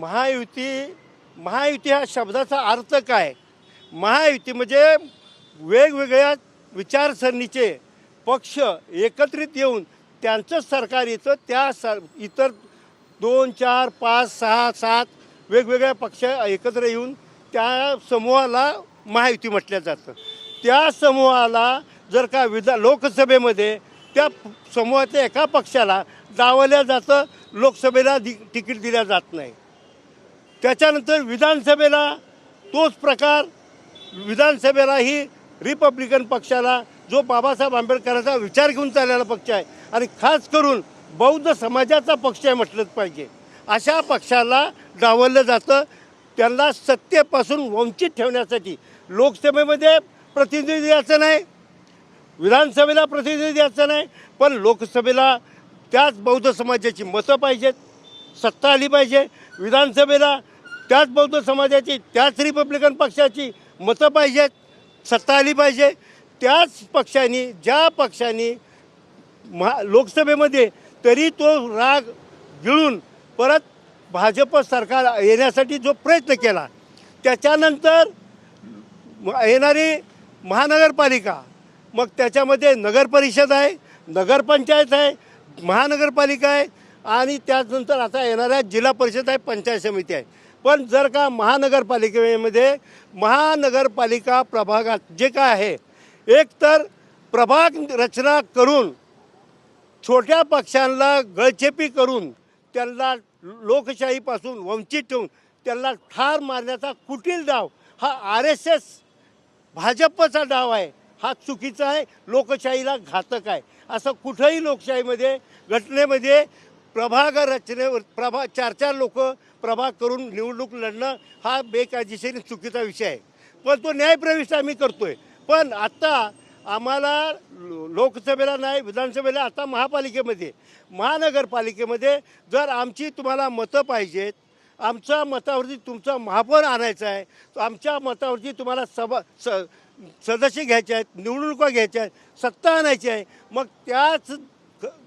महायुती महायुती हा शब्दाचा अर्थ काय? महायुती म्हणजे वेगवेगळ्या विचारसरणीचे पक्ष एकत्रित येऊन त्यांचं सरकार येतं त्या सर इतर दोन चार पाच सहा सात वेगवेगळ्या पक्ष एकत्र येऊन त्या समूहाला महायुती म्हटलं जातं. त्या समूहाला जर का विधा लोकसभेमध्ये त्या समूहाच्या एका पक्षाला डावल्या जातं लोकसभेला दि तिकीट दिल्या जात नाही. त्याच्यानंतर विधानसभेला तोच प्रकार विधानसभेलाही रिपब्लिकन पक्षाला जो बाबासाहेब आंबेडकरांचा विचार घेऊन चाललेला पक्ष आहे. आणि खास करून बौद्ध समाजाचा पक्ष आहे म्हटलंच पाहिजे. अशा पक्षाला डावललं जातं. त्यांना सत्तेपासून वंचित ठेवण्यासाठी लोकसभेमध्ये प्रतिनिधी द्यायचं नाही विधानसभेला प्रतिनिधी द्यायचं नाही पण लोकसभेला त्याच बौद्ध समाजाची मतं पाहिजेत सत्ता आली पाहिजे. विधानसभेला त्याच बौद्ध समाजाची त्याच रिपब्लिकन पक्षाची मतं पाहिजेत सत्ता आली पाहिजे. त्याच पक्षांनी ज्या पक्षांनी महा लोकसभेमध्ये तरी तो राग गिळून परत भाजप सरकार येण्यासाठी जो प्रयत्न केला त्याच्यानंतर म- येणारी महानगरपालिका मग त्याच्यामध्ये नगरपरिषद आहे नगरपंचायत आहे महानगरपालिका आहे आणि त्याचनंतर आता येणाऱ्या जिल्हा परिषद आहे पंचायत समिती आहे. पण जर का महानगरपालिकेमध्ये महानगरपालिका प्रभागात जे काय आहे एकतर प्रभाग रचना करून छोट्या पक्षांना गळचेपी करून त्यांना लोकशाहीपासून वंचित ठेवून त्यांना ठार मारण्याचा कुटील डाव हा आर एस एस भाजपचा डाव आहे हा चुकीचा आहे लोकशाहीला घातक आहे. असं कुठंही लोकशाहीमध्ये घटनेमध्ये प्रभाग रचनेवर प्रभा चार चार लोक प्रभाग करून निवडणूक लढणं हा बेकायदेशीर चुकीचा विषय आहे. पण तो न्यायप्रविष्ट आम्ही करतोय. पण आत्ता आम्हाला लो- लोकसभेला नाही विधानसभेला आता महापालिकेमध्ये महानगरपालिकेमध्ये जर आमची तुम्हाला मतं पाहिजेत आमच्या मतावरती तुमचा महापौर आणायचा आहे आमच्या मतावरती तुम्हाला सभा स सदस्य घ्यायचे आहेत निवडणुका घ्यायच्या आहेत सत्ता आणायची आहे मग त्याच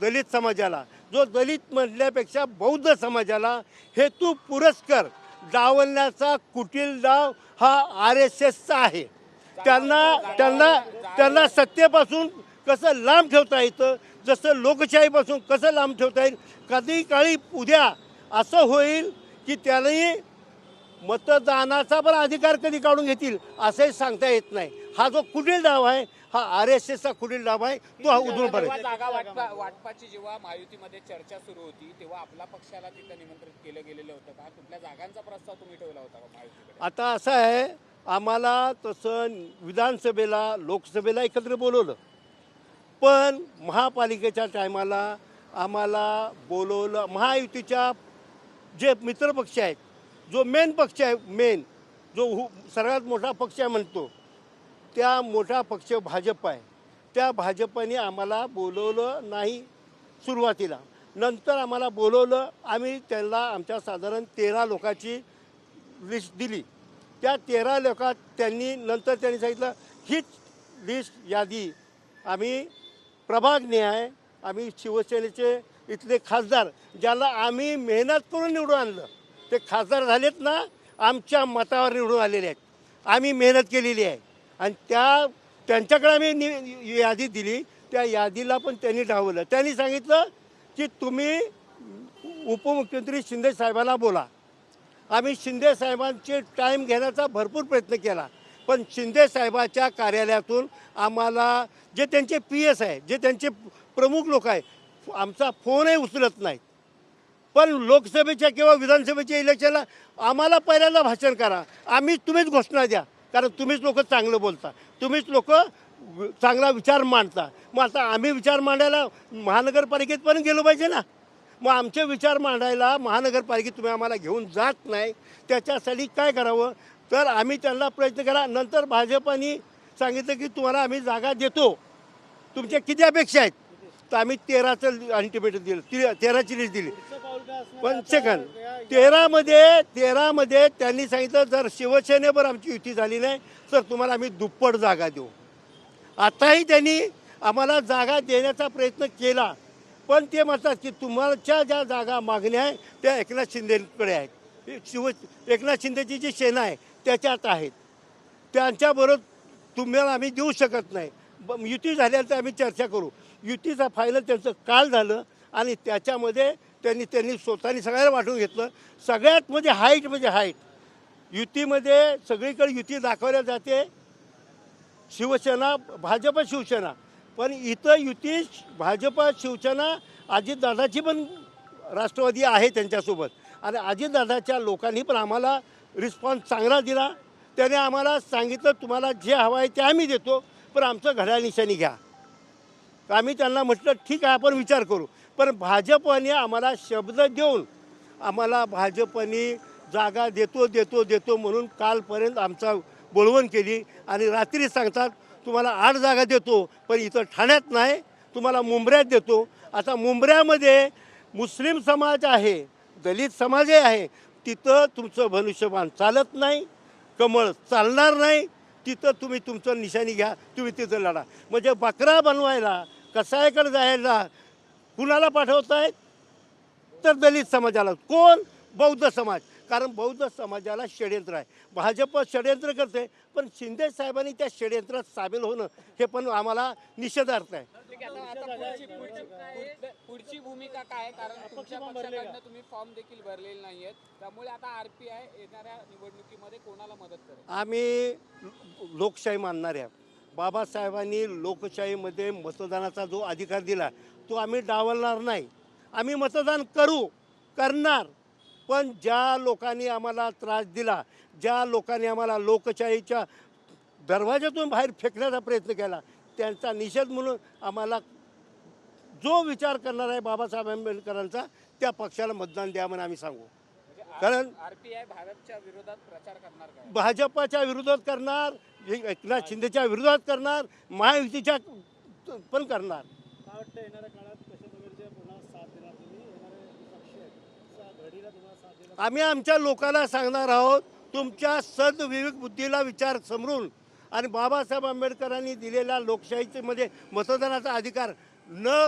दलित समाजाला जो दलित म्हणल्यापेक्षा बौद्ध समाजाला हेतू पुरस्कर डावलण्याचा कुटील डाव हा आर एस एसचा आहे. त्यांना त्यांना त्यांना सत्तेपासून कसं लांब ठेवता येतं जसं लोकशाहीपासून कसं लांब ठेवता येईल कधी काळी उद्या असं होईल की त्यालाही मतदानाचा पण अधिकार कधी काढून घेतील असंही सांगता येत नाही. हा जो कुटील डाव आहे हा आर एस एसचा कुटील डाव आहे तो हा उधळून पडेल. जागा वाटपा वाटपाची जेव्हा महायुतीमध्ये चर्चा सुरू होती तेव्हा आपल्या पक्षाला तिथं निमंत्रित केलं गेलेलं होतं का? कुठल्या जागांचा प्रस्ताव तुम्ही ठेवला होता का महायुतीकडे? आता असं आहे आम्हाला तसं विधानसभेला लोकसभेला एकत्र बोलवलं. पण महापालिकेच्या टायमाला आम्हाला बोलवलं महायुतीच्या जे मित्रपक्ष आहेत जो मेन पक्ष आहे मेन जो हु सर्वात मोठा पक्ष आहे म्हणतो त्या मोठा पक्ष भाजप आहे. त्या भाजपने आम्हाला बोलवलं नाही सुरुवातीला. नंतर आम्हाला बोलवलं आम्ही त्यांना आमच्या साधारण तेरा लोकांची लिस्ट दिली. त्या तेरा लोकात त्यांनी नंतर त्यांनी सांगितलं हीच लिस्ट यादी. आम्ही प्रभाग न्याय आम्ही शिवसेनेचे इथले खासदार ज्याला आम्ही मेहनत करून निवडून आणलं. ते खासदार झालेत ना आमच्या मतावर निवडून आलेले आहेत. आम्ही मेहनत केलेली आहे. आणि त्या त्यांच्याकडे आम्ही नि यादी दिली. त्या यादीला पण त्यांनी डावलं. त्यांनी सांगितलं की तुम्ही उपमुख्यमंत्री शिंदे साहेबांना बोला. आम्ही शिंदे साहेबांचे टाईम घेण्याचा भरपूर प्रयत्न केला. पण शिंदे साहेबाच्या कार्यालयातून आम्हाला जे त्यांचे पी एस आहे जे त्यांचे प्रमुख लोक आहे आमचा फोनही उचलत नाहीत. पण लोकसभेच्या किंवा विधानसभेच्या इलेक्शनला आम्हाला पहिल्यांदा भाषण करा. आम्ही तुम्हीच घोषणा द्या. कारण तुम्हीच लोक चांगलं बोलता. तुम्हीच लोक चांगला विचार मांडता. मग आता आम्ही विचार मांडायला महानगरपालिकेत पण गेलो पाहिजे ना. मग आमचे विचार मांडायला महानगरपालिकेत तुम्ही आम्हाला घेऊन जात नाही. त्याच्यासाठी काय करावं? तर आम्ही त्यांना प्रयत्न करा. नंतर भाजपाने सांगितलं की तुम्हाला आम्ही जागा देतो. तुमच्या किती अपेक्षा आहेत? तर आम्ही तेराचं अल्टिमेटम दिलं तेराची लिस्ट दिली. पण तेरामध्ये तेरामध्ये त्यांनी सांगितलं जर शिवसेनेवर आमची युती झाली नाही तर तुम्हाला आम्ही दुप्पट जागा देऊ. आताही त्यांनी आम्हाला जागा देण्याचा प्रयत्न केला. पण ते म्हणतात की तुम्हाच्या ज्या जागा मागण्या आहे त्या एकनाथ शिंदेकडे आहेत. शिव एकनाथ शिंदेची जी सेना आहे त्याच्यात आहेत. त्यांच्याबरोबर तुम्हाला आम्ही देऊ शकत नाही. ब- युती झाल्यानंतर आम्ही चर्चा करू. युतीचा फायनल त्यांचं काल झालं आणि त्याच्यामध्ये त्यांनी त्यांनी स्वतःनी सगळ्याला वाटून घेतलं. सगळ्यात म्हणजे हाईट म्हणजे हाईट युतीमध्ये सगळीकडे युती दाखवल्या जाते. शिवसेना भाजप शिवसेना. पण इथं युती भाजप शिवसेना अजितदादाची पण राष्ट्रवादी आहे त्यांच्यासोबत. आणि अजितदादाच्या लोकांनी पण आम्हाला रिस्पॉन्स चांगला दिला. त्याने आम्हाला सांगितलं तुम्हाला जे हवं आहे ते आम्ही देतो पण आमचं घड्याळ निशाणी घ्या. आम्ही त्यांना म्हटलं ठीक आहे आपण विचार करू. पण भाजपने आम्हाला शब्द देऊन आम्हाला भाजपने जागा देतो देतो देतो म्हणून कालपर्यंत आमचा बोलवण केली. आणि रात्री सांगतात तुम्हाला आठ जागा देतो पण इथं ठाण्यात नाही तुम्हाला मुंबऱ्यात देतो. आता मुंबऱ्यामध्ये मुस्लिम समाज आहे दलित समाजही आहे तिथं तुमचं धनुष्यबाण चालत नाही कमळ चालणार नाही तिथं तुम्ही तुमचं निशाणी घ्या तुम्ही तिथं लढा. म्हणजे बकरा बनवायला कसायकडे जायला कुणाला पाठवतायत? तर दलित समाजाला. कोण? बौद्ध समाज. कारण बौद्ध समाजाला षडयंत्र आहे. भाजप षडयंत्र करते पण शिंदे साहेबांनी त्या षडयंत्रात सामील होणं हे पण आम्हाला निषेधार्थ आहे. ठीक आहे, आता आता पुढची पुढची पुढ- पुढची भूमिका काय? कारण तुमच्या पक्षाकडनं तुम्ही फॉर्म देखील भरलेले नाहीयेत. त्यामुळे आता आरपीआय येणाऱ्या निवडणुकीमध्ये कोणाला मदत करेल? आम्ही लोकशाही मानणारे आहे बाबासाहेबांनी लोकशाहीमध्ये मतदानाचा जो अधिकार दिला तो आम्ही डावलणार नाही. आम्ही मतदान करू करणार. पण ज्या लोकांनी आम्हाला त्रास दिला ज्या लोकांनी आम्हाला लोकशाहीच्या दरवाज्यातून बाहेर फेकण्याचा प्रयत्न केला त्यांचा निषेध म्हणून आम्हाला जो विचार करणार आहे बाबासाहेब आंबेडकरांचा त्या पक्षाला मतदान द्या म्हणून आम्ही सांगू. कारण आरपीआय भारतच्या विरोधात प्रचार करणार काय? भाजपाच्या विरोधात करणार एकनाथ शिंदेच्या विरोधात करणार महायुतीच्या पण करणार. काय वाटतं येणाऱ्या काळात कशाप्रकारच्या पुन्हा साथ देणार तुम्ही? येणारे पक्ष आहेत. सा- घडीला तुम्हाला साथ देणार आम्ही आमच्या लोकांना सांगणार आहोत तुमच्या सदविवेक बुद्धीला विचार समरून आणि बाबासाहेब आंबेडकरांनी दिलेल्या लोकशाहीचे मध्ये मतदानाचा अधिकार न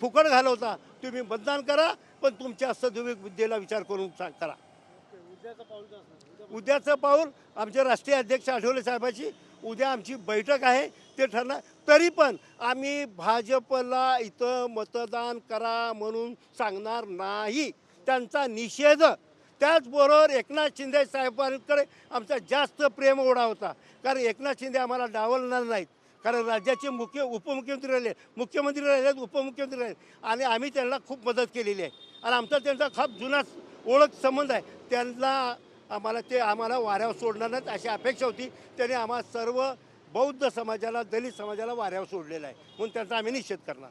फुकट घालवता तुम्ही मतदान करा पण तुमच्या सदविवेक बुद्धीला विचार करून करा. उद्याचं पाऊल आमचे राष्ट्रीय अध्यक्ष आठवले साहेबाची उद्या आमची बैठक आहे ते ठरणार. तरी पण आम्ही भाजपला इथं मतदान करा म्हणून सांगणार नाही. त्यांचा निषेध. त्याचबरोबर एकनाथ शिंदे साहेबांकडे आमचा जास्त प्रेम ओढा होता. कारण एकनाथ शिंदे आम्हाला डावलणार नाहीत. कारण राज्याचे मुख्य उपमुख्यमंत्री राहिले मुख्यमंत्री राहिले उपमुख्यमंत्री राहिले आणि आम्ही त्यांना खूप मदत केलेली आहे. आणि आमचा त्यांचा खूप जुना ओळख संबंध आहे. त्यांना आम्हाला ते आम्हाला वाऱ्यावर सोडणार नाहीत अशी अपेक्षा होती. त्याने आम्हाला सर्व बौद्ध समाजाला दलित समाजाला वाऱ्यावर सोडलेला आहे. म्हणून त्यांचा आम्ही निषेध करणार.